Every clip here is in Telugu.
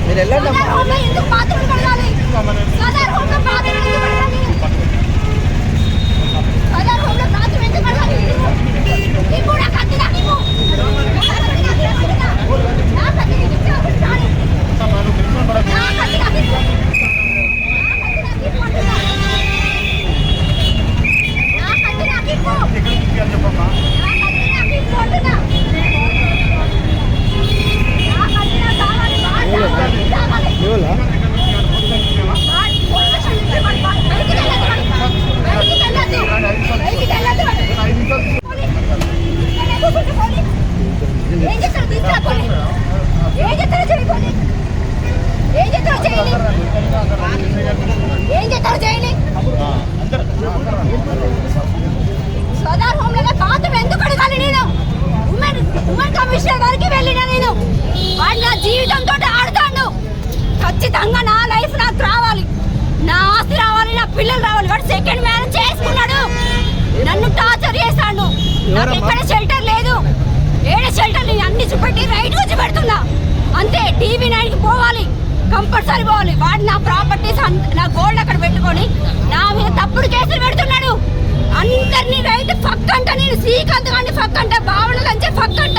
మీరు వెళ్ళండి అమ్మా. ఎందుకు బాత్రూమ్ కడగాలి సదర్ హోమ్లో బాత్రూమ్ ఎందుకు కడగాలి సదర్ హోమ్లో బాత్రూమ్ ఎందుకు కడగాలి ఈ కూడా కత్తి నాకు ఇవ్వు. నా కత్తి నీకు ఇచ్చావు, చాలు. నా కత్తి నాకు ఇవ్వు. నా కత్తి నాకు ఇవ్వు అంటున్నా. నా కత్తి నాకు ఇవ్వు. నా కత్తి నాకు ఇవ్వు అంటున్నా. నా కత్తి నాకు కావాలి, బాగా కావాలి, కావాలి. ఇవ్వాలా? సోదార్ హోమ్లో బాత్రూమ్ ఎందుకు అడగాలి నేను? ఉమెన్ ఉమెన్ కమిషనర్ వెళ్ళిన నేను. వాడు నా జీవితంతో ఆడుతాడు. ఖచ్చితంగా నా లైఫ్ నాకు రావాలి. నా ఆస్తి రావాలి నా పిల్లలు రావాలి. వాడు సెకండ్ మ్యారేజ్ చేసుకున్నాడు. నన్ను టార్చర్ చేశాడు నాకు ఎక్కడ షెల్టర్ లేదు. ఏడ షెల్టర్ నేను అన్ని చూపెట్టి రైట్ వచ్చి పెడుతున్నా. అంతే టీవీ నైన్కి పోవాలి. కంపల్సరీ పోవాలి. వాడు నా ప్రాపర్టీస్ నా గోల్డ్ అక్కడ పెట్టుకొని నా మీద తప్పుడు కేసులు పెడుతున్నాడు. అందరినీ రైతు ఫక్ అంట నేను శ్రీకాంత్ గారిని ఫక్ అంట భావన లంచే ఫక్ అంట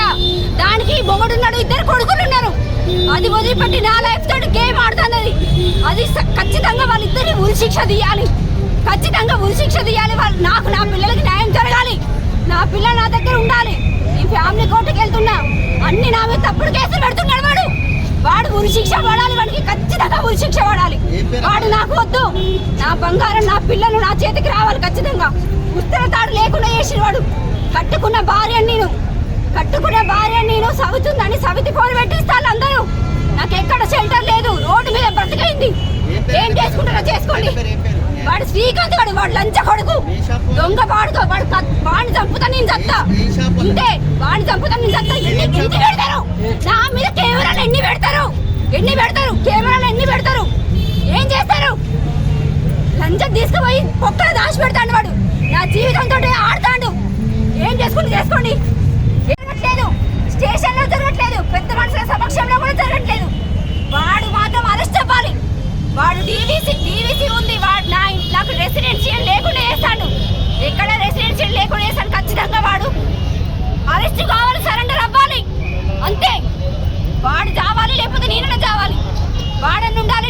దానికి మొగుడున్నాడు ఇద్దరు కొడుకులు ఉన్నారు. అది వదిలిపెట్టి నా లైఫ్ తోటి గేమ్ ఆడుతున్నది. అది స- ఖచ్చితంగా వాళ్ళిద్దరిని ఉరిశిక్ష తీయాలి. ఖచ్చితంగా ఉరిశిక్ష తీయాలి. వాళ్ళు నాకు నా పిల్లలకి న్యాయం జరగాలి. నా పిల్లలు నా దగ్గర ఉండాలి. ఈ ఫ్యామిలీ కోర్టుకి వెళ్తున్నా. అన్ని నా మీద తప్పుడు కేసులు పెడుతున్నాడు వాడు. వాడు ఉరి శిక్ష పడాలి వాడికి ఖచ్చితంగా ఉరి శిక్ష పడాలి. వాడు నాకు వద్దు. నా బంగారం నా పిల్లలు నా చేతికి రావాలి ఖచ్చితంగా. ఉత్తర తాడు లేకుండా చేసిన వాడు. కట్టుకున్న భార్య నేను కట్టుకున్న భార్య నేను సవితుందని సవితి ఫోన్ పెట్టిస్తాను అందరూ. నాకు ఎక్కడ షెల్టర్ లేదు. రోడ్డు మీద బ్రతికైంది. ఏం చేసుకుంటారో చేసుకోండి. వాడు శ్రీకాంత్ వాడు వాడు లంచ కొడుకు. దొంగ వాడుకో వాడు వాడిని చంపుతా నేను చత్తా ఇంతే వాడిని చంపుతా నేను చత్తా పెడతారు. నా కెమెరాలు ఎన్ని పెడతారు? ఎన్ని పెడతారు? కెమెరాలు ఎన్ని పెడతారు? ఏం చేస్తారు? లంచం తీసుకుపోయి పొక్కలు దాచి పెడతాడు వాడు. నా జీవితంతో ఆడతాడు. ఏం చేసుకుంటే చేసుకోండి. జరగట్లేదు. స్టేషన్లో జరగట్లేదు. పెద్ద మనుషుల సమక్షంలో కూడా జరగట్లేదు వాడు మాత్రం అరెస్ట్ అవ్వాలి వాడు డీవీసీ డీవీసీ ఉంది వాడు నా నాకు రెసిడెన్షియల్ లేకుండా చేస్తాడు ఎక్కడ రెసిడెన్షియల్ లేకుండా చేస్తాడు ఖచ్చితంగా వాడు అరెస్ట్ కావాలి సరెండర్ అవ్వాలి అంతే వాడు చావాలి లేకపోతే నేను చావాలి వాడని ఉండాలి